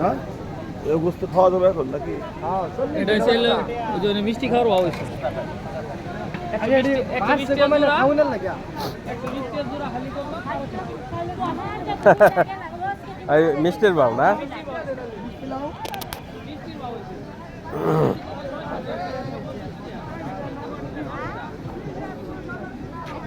হ্যাঁ? গোস্ত খাওয়া যাবে এখন নাকি? এটা হচ্ছে ওই জন্য মিষ্টি খাওয়ার অভাব হয়েছে। একটা মিষ্টি জোড়া।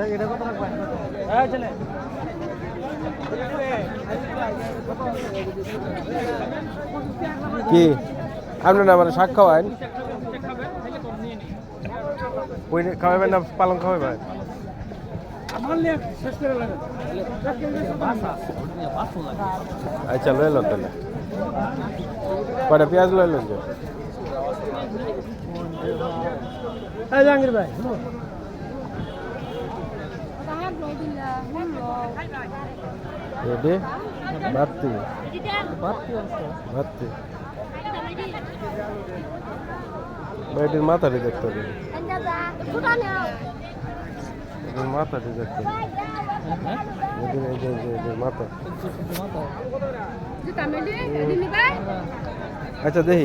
ay di হ্যাঁ চলে। কি? আপনি না মানে শাক খাওয়ান ওই খাওয়াবেন না পালং খাওয়াবেন লিয়ে আচ্ছা লইল তাহলে। কয়টা পেঁয়াজ লইলেন যে এই জাহাঙ্গীর ভাই বাত্তি didan বাত্তি এটির মাথাটি দেখতে হবে। মাথাটি দেখতে হবে। মাথা। আচ্ছা দেখি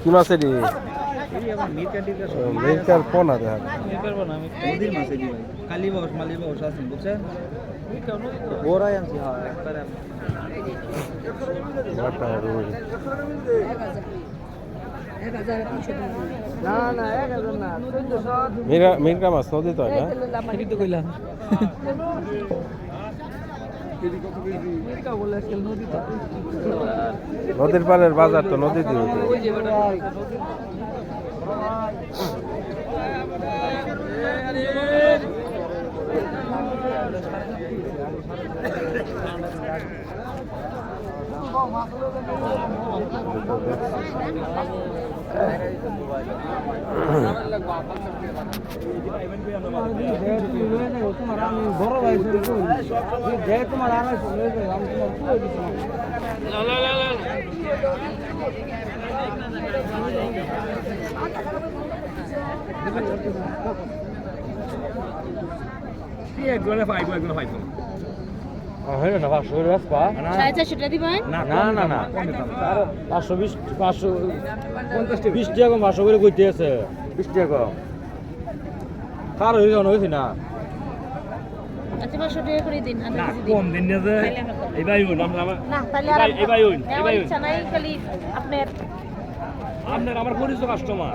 কি মাছ এটি মিরকার পোনা দেখা পারব না আমি নদীর মাছ এটি ভাই। কালী বাস মালি বাস আছেন বুঝছেন? কেন আনছি হ্যাঁ একবারে মিরকা মাছ নদী তো হয় না? কইলাম মিরকা বলে আজকাল নদী তো নদীর পাড়ের বাজার তো নদী দিয়ে যে বেটা তোমার আমি বড় ভাই। হ্যাঁ না পাঁচশো করে বেচবা di না। না না পাঁচশো বিশ পাঁচশো বিশ টাকা কম পাঁচশো করে কইতে আছে। বিশ টাকা কম। কার হয়ে যাওয়া হয়েছে না। হইল আপনার আমার পরিচিত কাস্টমার